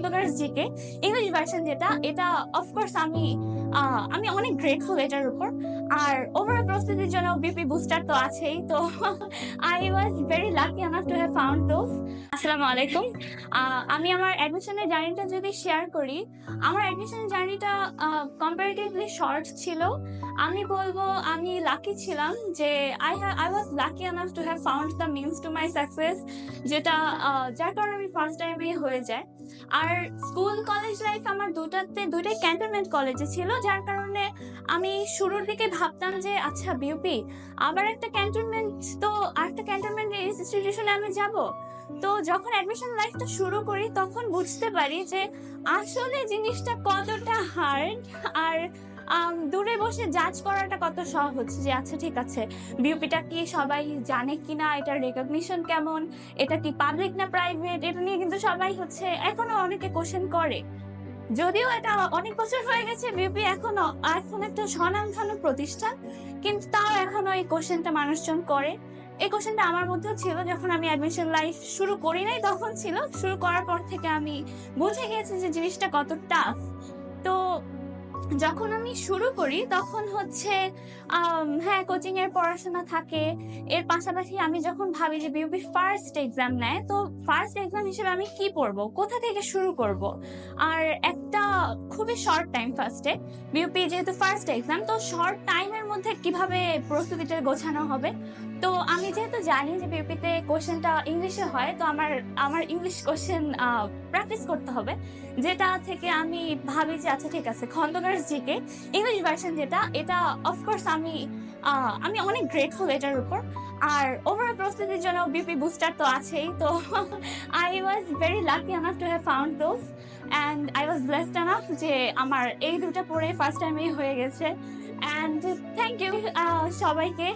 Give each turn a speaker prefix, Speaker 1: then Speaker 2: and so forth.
Speaker 1: খন্দকারস GK English version যেটা, এটা of course আমি আমি অনেক গ্রেটফুল এটার উপর। আর ওভারঅল প্রস্তুতির জন্য বিপি বুস্টার তো আছেই, তো I was very lucky enough to have found those আসসালামু আলাইকুম। আমি আমার অ্যাডমিশনের জার্নিটা যদি শেয়ার করি, আমার অ্যাডমিশনের জার্নিটা কম্পারেটিভলি শর্ট ছিল। আমি বলব, আমি লাকি ছিলাম যে I I was lucky enough to have found the means to my success যেটা যার কারণে আমি ফার্স্ট টাইমে হয়ে যায় আর স্কুল কলেজ লাইফ আমার দুটাতে দুটাই ক্যান্টনমেন্ট কলেজে ছিল, যার কারণে আমি শুরুর দিকে ভাবতাম যে আচ্ছা বিউপি আবার একটা ক্যান্টনমেন্ট তো, আরেকটা ক্যান্টনমেন্ট ইনস্টিটিউশনে আমি যাব। তো যখন অ্যাডমিশন লাইফটা শুরু করি, তখন বুঝতে পারি যে আসলে জিনিসটা কতটা হার্ড আর দূরে বসে জাজ করাটা কত সহজ যে আচ্ছা ঠিক আছে বিউপিটা কি সবাই জানে কি না এটার রেকগনিশন কেমন? এটা কি পাবলিক না প্রাইভেট এটা নিয়ে কিন্তু সবাই হচ্ছে এখনও অনেকে কোশ্চেন করে। যদিও এটা অনেক বছর হয়ে গেছে বিউপি এখনও এখন একটা স্বনামধন্য প্রতিষ্ঠান, কিন্তু তাও এখনও এই কোশ্চেনটা মানুষজন করে। এই কোশ্চেনটা আমার মধ্যেও ছিল। যখন আমি অ্যাডমিশন লাইফ শুরু করি নাই, তখন ছিল। শুরু করার পর থেকে আমি বুঝে গেছি যে জিনিসটা কত টাফ তো যখন আমি শুরু করি, তখন হচ্ছে হ্যাঁ কোচিং এর পড়াশোনা থাকে। এর পাশাপাশি আমি যখন ভাবি যে বিউপি ফার্স্ট এক্সাম নেয়, তো ফার্স্ট এক্সাম হিসেবে আমি কি পড়ব? কোথা থেকে শুরু করব? আর একটা খুবই শর্ট টাইম ফার্স্টে বিউপি যেহেতু ফার্স্ট এক্সাম তো শর্ট টাইমের মধ্যে কীভাবে প্রস্তুতিটা গোছানো হবে? তো আমি যেহেতু জানি যে বিউপিতে কোশ্চেনটা ইংলিশে হয়, তো আমার আমার ইংলিশ কোশ্চেন প্র্যাকটিস করতে হবে। যেটা থেকে আমি ভাবি যে আচ্ছা ঠিক আছে, খন্দকার জিকে ইংলিশ ভার্সন যেটা, এটা অফকোর্স আমি আমি অনেক গ্রেটফুল এটার উপর। আর ওভারঅল প্রস্তুতির জন্য বিপি বুস্টার তো আছেই, তো I was very lucky enough to have found those and I was blessed enough যে আমার এই দুটো পড়ে ফার্স্ট টাইমেই হয়ে গেছে অ্যান্ড থ্যাংক ইউ সবাইকে।